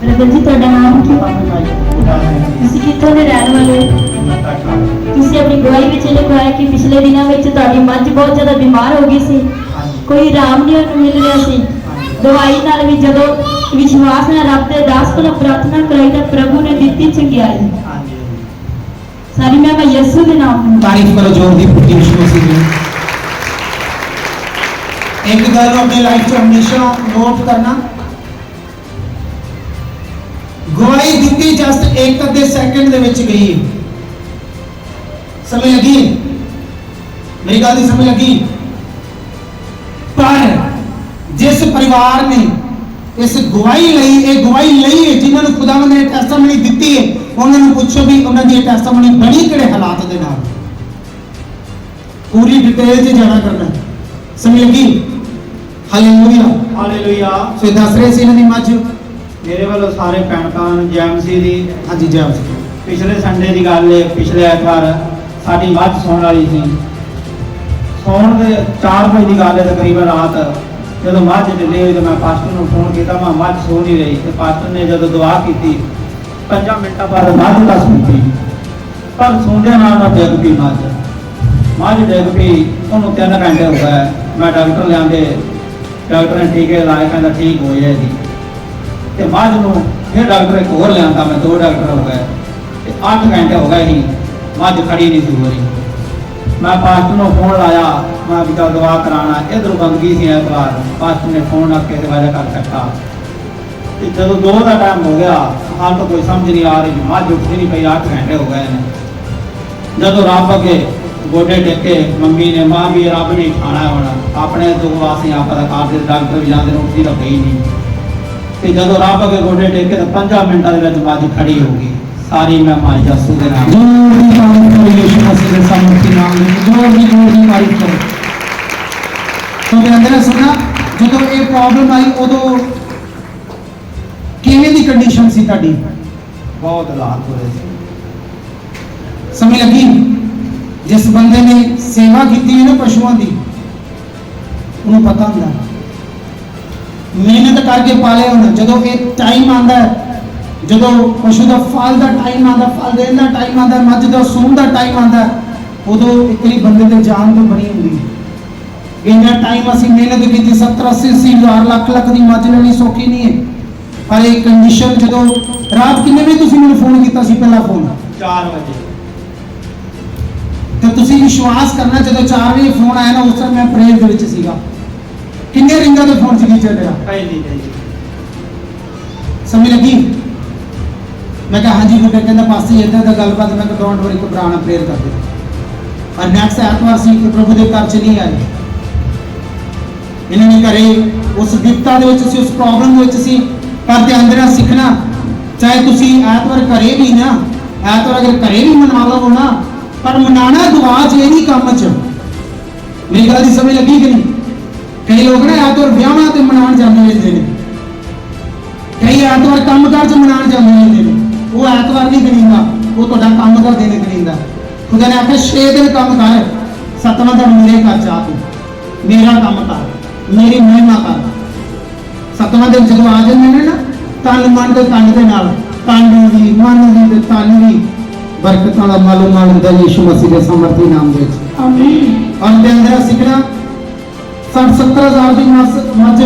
Brother ਜੀ ਤੁਹਾਡਾ ਨਾਮ ਕੀ ਹੈ ਤੁਸੀਂ ਕਿੱਥੋਂ ਦੇ ਰਹਿਣ ਵਾਲੇ ਹੋ ਤੁਸੀਂ ਆਪਣੀ ਗਵਾਹੀ ਵਿੱਚ ਲਿਖਵਾਇਆ ਕਿ ਪਿਛਲੇ ਦਿਨਾਂ ਵਿੱਚ ਤੁਹਾਡੀ ਮੱਝ ਬਹੁਤ ਜ਼ਿਆਦਾ ਬਿਮਾਰ ਹੋ ਗਈ ਸੀ ਕੋਈ ਆਰਾਮ ਨਹੀਂ ਉਹਨੂੰ ਮਿਲ ਰਿਹਾ ਸੀ ਦਵਾਈ ਨਾਲ ਵੀ ਜਦੋਂ ਵਿਸ਼ਵਾਸ ਨਾਲ ਰੱਬ ਦੇ ਦਾਸ ਕੋਲੋਂ ਪ੍ਰਾਰਥਨਾ ਕਰਾਈ ਤਾਂ ਪ੍ਰਭੂ ਨੇ ਦਿੱਤੀ ਚੰਗਿਆਈ ਸਾਰੀ ਮੈਂ ਯਿਸੂ ਦੇ ਨਾਮ ਨੂੰ ਤਾਰੀਫ ਕਰੋ ਜੋਰ ਦੀ ਪੁੱਤੀ ਯਿਸੂ ਮਸੀਹ ਦੀ ਇੱਕ ਗੱਲ ਨੂੰ ਆਪਣੀ ਲਾਈਫ 'ਚ ਹਮੇਸ਼ਾ ਨੋਟ ਕਰਨਾ ਗਵਾਹੀ ਦਿੱਤੀ ਜਸਟ ਇੱਕ ਅੱਧੇ ਸੈਕਿੰਡ ਦੇ ਵਿੱਚ ਗਈ। ਸਮਝ ਲੱਗੀ। ਮੇਰੀ ਗੱਲ ਦੀ ਸਮਝ ਲੱਗੀ। ਪਰ ਜਿਸ ਪਰਿਵਾਰ ਨੇ ਇਸ ਗਵਾਹੀ ਲਈ ਇਹ ਗਵਾਹੀ ਲਈ ਹੈ ਜਿਨ੍ਹਾਂ ਨੂੰ ਖੁਦਾਵੰਦ ਨੇ ਟੈਸਟਮਨੀ ਦਿੱਤੀ ਹੈ ਉਹਨਾਂ ਨੂੰ ਪੁੱਛੋ ਵੀ ਉਹਨਾਂ ਦੀ ਟੈਸਟਮਨੀ ਬਣੀ ਕਿਹੜੇ ਹਾਲਾਤ ਦੇ ਨਾਲ? ਪੂਰੀ ਡਿਟੇਲ 'ਚ ਜਾਣਾ ਕਰਨਾ। ਸਮਝ ਲੱਗੀ। ਹਾਲੇਲੂਇਆ ਹਾਲੇਲੂਇਆ ਸੋ ਦੱਸ ਰਹੇ ਸੀ ਇਹਨਾਂ ਦੀ ਮੱਝ। ਮੇਰੇ ਵੱਲੋਂ ਸਾਰੇ ਭੈਣ ਭਰਾ ਜੈਮਸੀ ਦੀ ਹਾਂਜੀ ਜੈਮ ਪਿਛਲੇ ਸੰਡੇ ਦੀ ਗੱਲ ਹੈ ਪਿਛਲੇ ਐਤਵਾਰ ਸਾਡੀ ਮੱਝ ਸੌਣ ਵਾਲੀ ਸੀ। ਸੌਣ ਦੇ 4 ਵਜੇ ਦੀ ਗੱਲ ਹੈ ਤਕਰੀਬਨ ਰਾਤ। ਜਦੋਂ ਮੱਝ ਢਿੱਲੀ ਹੋਈ ਤਾਂ ਮੈਂ ਪਾਸਟਰ ਨੂੰ ਫੋਨ ਕੀਤਾ ਮੈਂ ਮੱਝ ਸੋ ਨਹੀਂ ਰਹੀ। ਤੇ ਪਾਸਟਰ ਨੇ ਜਦੋਂ ਦੁਆ ਕੀਤੀ 5 ਮਿੰਟਾਂ ਬਾਅਦ ਮੱਝ ਤਾਂ ਸੁੱਤੀ ਪਰ ਸੌਂਦੇ ਨਾਲ ਨਾ ਡਿੱਗ ਪਈ ਮੱਝ। ਮੱਝ ਡਿੱਗ ਪਈ ਉਹਨੂੰ ਤਿੰਨ ਘੰਟੇ ਹੋ ਗਏ। ਮੈਂ ਡਾਕਟਰ ਲਿਆਂਦੇ ਡਾਕਟਰ ਨੇ ਟੀਕੇ ਲਾਏ ਕਹਿੰਦਾ ਠੀਕ ਹੋ ਜਾਏਗੀ। ਤੇ ਮੱਝ ਨੂੰ ਫਿਰ ਡਾਕਟਰ ਇੱਕ ਹੋਰ ਲਿਆਂਦਾ, ਮੈਂ ਦੋ ਡਾਕਟਰ ਹੋ ਗਏ। ਤੇ 8 ਘੰਟੇ ਹੋ ਗਏ ਸੀ ਮੱਝ ਖੜੀ ਨਹੀਂ ਸੀ ਹੋ ਰਹੀ। ਮੈਂ ਪਾਸਟਰ ਨੂੰ ਫੋਨ ਲਾਇਆ, ਮੈਂ ਵੀ ਚੱਲ ਦੁਆ ਕਰਾਣਾ ਇਧਰੋਂ ਬੰਦਗੀ ਸੀ ਐਤਵਾਰ? ਪਾਸਟਰ ਨੇ ਫੋਨ ਆ ਕੇ ਦਵਾਇਆ ਕਰ ਸਕਤਾ ਤੇ ਜਦੋਂ ਦੋ ਦਾ ਟਾਈਮ ਹੋ ਗਿਆ, ਹਾਲ ਤਾਂ ਕੋਈ ਸਮਝ ਨਹੀਂ ਆ ਰਹੀ, ਮੱਝ ਉੱਠੀ ਨਹੀਂ ਪਈ 8 ਘੰਟੇ ਹੋ ਗਏ ਨੇ। ਜਦੋਂ ਰੱਬ ਅੱਗੇ ਗੋਡੇ ਟੇਕੇ, ਮੰਮੀ ਨੇ ਮਾਂ ਵੀ ਰੱਬ ਨੇ ਖਾਣਾ ਹੁਣ। ਆਪਣੇ ਤੋਂ ਵਾਸੀ ਆਪ ਦਾ ਕਰਦੇ ਡਾਕਟਰ ਵੀ ਜਾਂਦੇ ਨੇ ਉੱਠੀ ਤਾਂ ਪਈ ਨਹੀਂ। ਤੇ ਜਦੋਂ ਰੱਬ ਅੱਗੇ ਗੋਡੇ ਟੇਕੇ ਤਾਂ 5 ਮਿੰਟਾਂ ਦੇ ਵਿੱਚ ਮੱਝ ਖੜੀ ਹੋ ਗਈ। ਸਾਰੀ ਮੈਂ ਮਾਂ ਜਸੂ ਦੇ ਨਾਲ। ਜੋਰ ਦੀ ਤਾਰੀਫ ਕਰੋ ਯਿਸੂ ਮਸੀਹ ਦੇ ਸਮਰਥੀ ਨਾਮ ਦੇ ਜੋਰ ਦੀ ਜੋਰ ਦੀ ਤਾਰੀਫ ਕਰੋ ਸੋ ਮੇਰੇ ਅੰਦਰ ਸੁਣਾ ਜਦੋਂ ਇਹ ਪ੍ਰੋਬਲਮ ਆਈ ਉਦੋਂ ਕਿਵੇਂ ਦੀ ਕੰਡੀਸ਼ਨ ਸੀ ਤੁਹਾਡੀ? ਬਹੁਤ ਹਾਲਾਤ ਹੋਏ ਸੀ। ਸਮਝ ਲੱਗੀ? ਜਿਸ ਬੰਦੇ ਨੇ ਸੇਵਾ ਕੀਤੀ ਹੈ ਨਾ ਪਸ਼ੂਆਂ ਦੀ ਉਹਨੂੰ ਪਤਾ ਹੁੰਦਾ। ਮਿਹਨਤ ਕਰਕੇ ਪਾਲੇ ਹੁਣ। ਜਦੋਂ ਇਹ ਟਾਈਮ ਆਂਦਾ ਜਦੋਂ ਪਸ਼ੂ ਦਾ ਫਲ ਦਾ ਟਾਈਮ ਆਂਦਾ ਫਲ ਦੇਣ ਦਾ ਟਾਈਮ ਆਂਦਾ ਮੱਝ ਦਾ ਸੂਣ ਦਾ ਟਾਈਮ ਆਂਦਾ ਉਦੋਂ ਇੱਕ ਵਾਰੀ ਬੰਦੇ ਦੇ ਜਾਨ ਤੋਂ ਬਣੀ ਹੁੰਦੀ ਹੈ। ਇੰਨਾ ਟਾਈਮ ਅਸੀਂ ਮਿਹਨਤ ਕੀਤੀ 70 80 ਅੱਸੀ ਹਜ਼ਾਰ ਲੱਖ ਲੱਖ ਦੀ ਮੱਝ ਲੈਣੀ ਸੌਖੀ ਨਹੀਂ ਹੈ। ਪਰ ਇਹ ਕੰਡੀਸ਼ਨ ਜਦੋਂ ਰਾਤ ਕਿੰਨੇ ਵਜੇ ਤੁਸੀਂ ਮੈਨੂੰ ਫੋਨ ਕੀਤਾ ਸੀ ਪਹਿਲਾ ਫੋਨ 4 ਵਜੇ। ਤੇ ਤੁਸੀਂ ਵਿਸ਼ਵਾਸ ਕਰਨਾ ਜਦੋਂ 4 ਵਜੇ ਫੋਨ ਆਇਆ ਨਾ ਉਸ ਟਾਈਮ ਮੈਂ ਪ੍ਰੇਅਰ ਦੇ ਵਿੱਚ ਸੀਗਾ। ਕਿੰਨੇ ਰਿੰਗਾਂ ਦੇ ਫੋਨ ਸੀ ਤੇਰਾ ਪਹਿਲੀ ਗਈ ਸਮਝ ਲੱਗੀ? ਮੈਂ ਕਿਹਾ ਹਾਂਜੀ ਗੁੱਡੇ ਕਹਿੰਦਾ ਪਾਸੇ ਇਦਾਂ ਦਾ ਗੱਲਬਾਤ ਮੈਂ ਕਿਹਾ ਡੋਂਟ ਵਰੀ ਘਬਰਾਣਾ ਪ੍ਰੇਅਰ ਕਰਦੇ ਔਰ ਨੈਕਸਟ ਐਤਵਾਰ ਸੀ ਕਿ ਪ੍ਰਭੂ ਦੇ ਘਰ ਚ ਨਹੀਂ ਆਏ। ਇਹਨਾਂ ਨੇ ਘਰੇ ਉਸ ਵਿਪਤਾ ਦੇ ਵਿੱਚ ਸੀ ਉਸ ਪ੍ਰੋਬਲਮ ਦੇ ਵਿੱਚ ਸੀ ਪਰ ਧਿਆਨ ਦੇਣਾ ਸਿੱਖਣਾ। ਚਾਹੇ ਤੁਸੀਂ ਐਤਵਾਰ ਘਰੇ ਵੀ ਨਾ ਐਤਵਾਰ ਅਗਰ ਘਰੇ ਵੀ ਮਨਾ ਲਵੋ ਨਾ ਪਰ ਮਨਾਣਾ ਦੁਆ ਚ ਇਹ ਨਹੀਂ ਕੰਮ ਚ। ਮੇਰੀ ਗੱਲ ਦੀ ਸਮਝ ਲੱਗੀ ਕਿ ਨਹੀਂ? ਕਈ ਲੋਕ ਨਾ ਐਤਵਾਰ ਵਿਆਹਾਂ ਤੇ ਮਨਾਉਣ ਜਾਂਦੇ ਹੁੰਦੇ ਨੇ। ਕਈ ਐਤਵਾਰ ਕੰਮ ਕਾਰ ਚ ਮਨਾਉਣ ਜਾਂਦੇ ਹੁੰਦੇ ਨੇ। ਉਹ ਐਤਵਾਰ ਨਹੀਂ ਗਣੀਂਦਾ ਉਹ ਤੁਹਾਡਾ ਕੰਮ ਦਾ ਦਿਨ ਗਣੀਂਦਾ ਖੁਦਾ ਨੇ ਆਖਿਆ 6 ਦਿਨ ਕੰਮ ਕਰ ਸਤਵਾਂ ਦਿਨ ਮੇਰੇ ਘਰ ਜਾ ਤੂੰ। ਮੇਰਾ ਕੰਮ ਕਰ ਮੇਰੀ ਮਹਿਮਾ ਕਰ। ਸਤਵਾਂ ਦਿਨ ਜਦੋਂ ਆ ਜਾਂਦੇ ਨੇ ਨਾ ਤਨ ਮਨ ਦੇ ਤਨ ਦੇ ਨਾਲ ਤਨ ਦੀ ਮਨ ਦੀ ਤੇ ਤਨ ਦੀ ਬਰਕਤਾਂ ਦਾ ਮਾਲੋ ਮਾਲ ਹੁੰਦਾ ਯੀਸ਼ੂ ਮਸੀਹ ਦੇ ਸਮਰਥੀ ਨਾਮ ਦੇ ਵਿੱਚ। ਆਮੀਨ। ਅੰਦਰ ਸਿੱਖਣਾ 60 70 ਹਜ਼ਾਰ ਦੀ ਮੱਝ।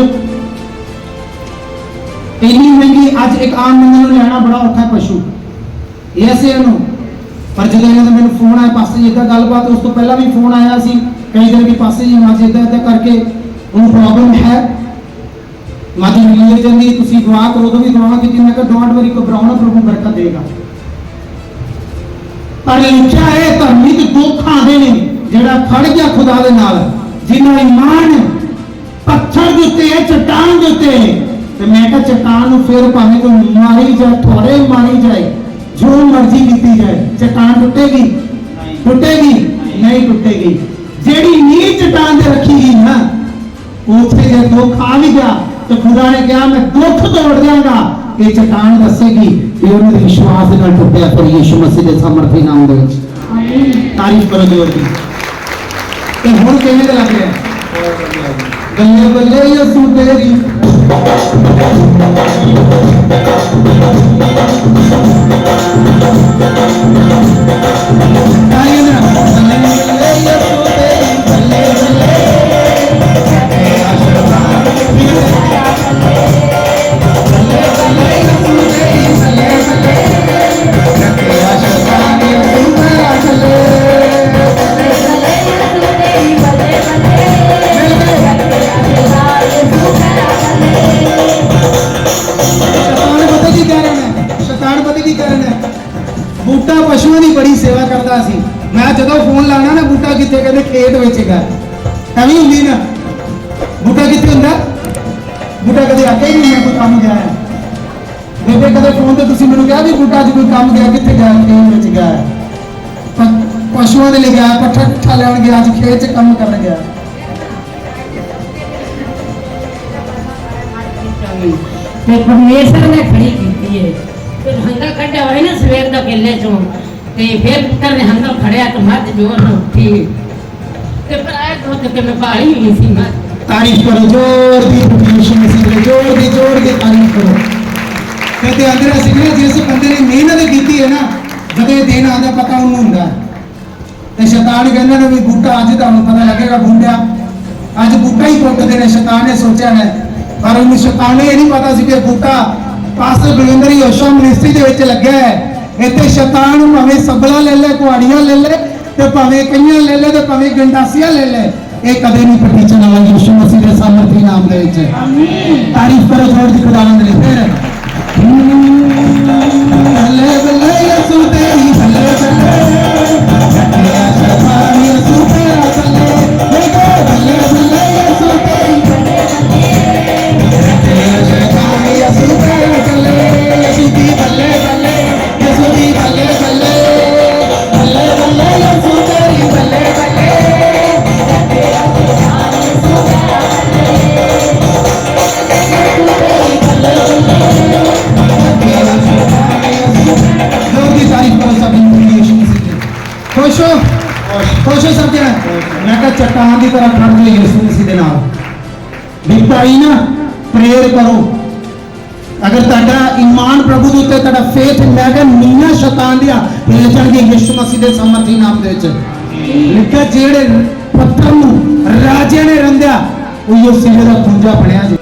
ਇੰਨੀ ਮਹਿੰਗੀ ਅੱਜ ਇੱਕ ਆਮ ਬੰਦੇ ਨੂੰ ਲੈਣਾ ਬੜਾ ਔਖਾ ਪਸ਼ੂ। ਇਹ ਅਸੀਂ ਪਰ ਜਦੋਂ ਇਹਨਾਂ ਦਾ ਮੈਨੂੰ ਫੋਨ ਆਇਆ, ਪਾਸੇ ਜੀ ਏਦਾਂ ਗੱਲਬਾਤ, ਉਸ ਤੋਂ ਪਹਿਲਾਂ ਵੀ ਫੋਨ ਆਇਆ ਸੀ, ਕਈ ਦਿਨ ਵੀ ਪਾਸੇ ਜੀ ਮੱਝ ਏਦਾਂ ਏਦਾਂ ਕਰਕੇ ਉਹਨੂੰ ਪ੍ਰੋਬਲਮ ਹੈ। ਮੱਝ ਮਿਲ ਜਾਂਦੀ, ਤੁਸੀਂ ਦੁਆ ਕਰੋ, ਉਦੋਂ ਵੀ ਦੁਆ ਕੀਤੀ, ਮੈਂ ਕਿਹਾ ਡੋਂਟ ਵਰੀ ਘਬਰਾਓ ਪ੍ਰਭੂ ਬਰਕਤ ਦੇਗਾ। ਪਰ ਲਿਖਿਆ ਹੈ, ਧਰਮੀ ਤੇ ਦੁੱਖ ਆਦੇ ਨੇ, ਜਿਹੜਾ ਖੜ ਗਿਆ ਖੁਦਾ ਦੇ ਨਾਲ। ਜਿਨ੍ਹਾਂ ਇਮਾਨ ਪੱਥਰ ਦੇ ਉੱਤੇ ਹੈ ਚਟਾਨ ਦੇ ਉੱਤੇ। ਤੇ ਮੈਂ ਕਿਹਾ ਚਟਾਨ ਨੂੰ ਫਿਰ ਭਾਵੇਂ ਕੋਈ ਮਾਰੀ ਜਾਏ ਥੋੜੇ ਮਾਰੀ ਜਾਏ ਜੋ ਮਰਜ਼ੀ ਕੀਤੀ ਜਾਏ ਚਟਾਨ ਟੁੱਟੇਗੀ। ਟੁੱਟੇਗੀ ਨਹੀਂ ਟੁੱਟੇਗੀ। ਜਿਹੜੀ ਨੀਂਹ ਚਟਾਨ ਤੇ ਰੱਖੀ ਗਈ ਨਾ ਉੱਥੇ ਜੇ ਦੁੱਖ ਆ ਵੀ ਗਿਆ ਤੇ ਖੁਦਾ ਨੇ ਕਿਹਾ ਮੈਂ ਦੁੱਖ ਤੋੜ ਦਿਆਂਗਾ। ਇਹ ਚਟਾਨ ਦੱਸੇਗੀ ਕਿ ਉਹਨਾਂ ਦੇ ਵਿਸ਼ਵਾਸ ਨਾਲ ਟੁੱਟਿਆ ਪਰ ਯੀਸ਼ੂ ਮਸੀਹ ਦੇ ਸਮਰਥੀ ਨਾਮ ਦੇ ਵਿੱਚ। ਆਮੀਨ ਤਾਰੀਫ ਕਰੋ ਦੀ ਤੇ ਹੁਣ ਕਿਵੇਂ ਲੱਗ ਰਿਹਾ ਬੱਲੇ ਬੱਲੇ ਇਹ ਸੂਤੇ ਦੀ ਆਇਆ ਨਾ ਬੱਲੇ ਬੱਲੇ ਇਹ ਕਹਿੰਦੇ ਖੇਤ ਵਿੱਚ ਹੈਗਾ। ਐਵੇਂ ਹੁੰਦੀ ਨਾ। ਬੂਟਾ ਕਿੱਥੇ ਹੁੰਦਾ? ਬੂਟਾ ਕਦੇ ਆਖਿਆ ਹੀ ਨਹੀਂ ਮੈਂ ਕੋਈ ਕੰਮ ਗਿਆ ਹੈ। ਬੇਬੇ, ਕਦੇ ਫੋਨ ਤੇ ਤੁਸੀਂ ਮੈਨੂੰ ਕਿਹਾ ਵੀ ਬੂਟਾ ਅੱਜ ਕੋਈ ਕੰਮ ਗਿਆ, ਕਿੱਥੇ ਗਿਆ, ਖੇਤ ਵਿੱਚ ਗਿਆ ਪਸ਼ੂਆਂ ਦੇ ਲਈ ਗਿਆ, ਪੱਠਾ ਪੁੱਠਾ ਲੈਣ ਗਿਆ, ਅੱਜ ਖੇਤ 'ਚ ਕੰਮ ਕਰਨ ਗਿਆ। ਤੇ ਪਰਮੇਸ਼ਰ ਨੇ ਖੜੀ ਕੀਤੀ ਹੈ ਫਿਰ ਹੰਗਾ ਕੱਢਿਆ ਹੋਇਆ ਨਾ ਸਵੇਰ ਦਾ ਕਿੱਲੇ ਚੋਂ, ਤੇ ਫਿਰ ਪੁੱਤਰ ਨੇ ਹੰਗਾ ਫੜਿਆ ਤੇ ਮੱਝ ਜੋਰ ਉੱਠੀ। ਤੇ ਪਰ ਆਏ ਤੋਂ ਤੇ ਮੈਂ ਪਾਲੀ ਹੋਈ ਸੀ ਮੱਝ ਤਾਰੀਫ ਕਰੋ, ਜ਼ੋਰ ਦੀ ਯਿਸੂ ਮਸੀਹ ਦੇ ਜ਼ੋਰ ਦੀ ਜ਼ੋਰ ਦੀ ਤਾਰੀਫ ਕਰੋ। ਕਹਿੰਦੇ ਅੰਦਰ ਉਹਨੂੰ ਹੁੰਦਾ ਤੇ ਸ਼ੈਤਾਨ ਕਹਿੰਦਾ ਨੇ ਵੀ ਬੂਟਾ ਅੱਜ ਤੁਹਾਨੂੰ ਪਤਾ ਲੱਗੇਗਾ ਬੂਟਾ। ਅੱਜ ਬੂਟਾ ਹੀ ਪੁੱਟਦੇ ਨੇ, ਸ਼ੈਤਾਨ ਨੇ ਸੋਚਿਆ ਹੈ। ਪਰ ਉਹਨੂੰ ਸ਼ੈਤਾਨ ਨੇ ਇਹ ਨਹੀਂ ਪਤਾ ਸੀ ਕਿ Boota pastor Balwinder Yeshua ministry ਦੇ ਵਿੱਚ ਲੱਗਿਆ ਹੈ। ਇੱਥੇ ਸ਼ੈਤਾਨ ਭਾਵੇਂ ਸਬਲਾ ਲੈ ਲੈ ਕੁਆੜੀਆਂ ਲੈ ਲੈ ਤੇ ਭਾਵੇਂ ਕਈਆਂ ਲੈ ਲੈ ਤੇ ਭਾਵੇਂ ਗੰਡਾਸੀਆਂ ਲੈ ਲੈ ਇਹ ਕਦੇ ਨਹੀਂ ਪਟੀਚਣ ਵਾਲਾ ਯਿਸੂ ਮਸੀਹ ਦੇ ਸਾਮਰਥੀ ਨਾਮ ਦੇ ਵਿੱਚ। ਆਮੀਨ ਤਾਰੀਫ ਕਰੋ ਜੋਰ ਦੀ ਖੁਦਾਵੰਦ ਲਈ ਫਿਰ। ਬੱਲੇ ਬੱਲੇ ਯਿਸੂ ਤੇਰੀ ਬੱਲੇ ਬੱਲੇ। ਖੁਸ਼ ਹੋ? ਖੁਸ਼ ਹੋ ਸਭ ਜਣਾ? ਮੈਂ ਕਿਹਾ ਚਟਾਨ ਦੀ ਤਰ੍ਹਾਂ ਖੜ ਜਾਓ ਯਿਸੂ ਮਸੀਹ ਦੇ ਨਾਲ। ਵੀ ਭਾਈ ਨਾ, ਪ੍ਰੇਅਰ ਕਰੋ। ਅਗਰ ਤੁਹਾਡਾ ਈਮਾਨ ਪ੍ਰਭੂ ਦੇ ਉੱਤੇ, ਤੁਹਾਡਾ ਫੇਥ ਮੈਂ ਕਿਹਾ ਨੀਆਂ ਸ਼ੈਤਾਨ ਦੀਆਂ ਹਿੱਲ ਜਾਣਗੇ ਯਿਸੂ ਮਸੀਹ ਦੇ ਸਮਰਥੀ ਨਾਮ ਦੇ ਵਿੱਚ। ਲਿਖਿਆ ਜਿਹੜੇ ਪੱਥਰ ਨੂੰ ਰਾਜੇ ਨੇ ਰੰਦਿਆ ਉਹ ਯੋਸੀਏ ਦਾ ਖੁੰਝਾ ਬਣਿਆ ਜੀ।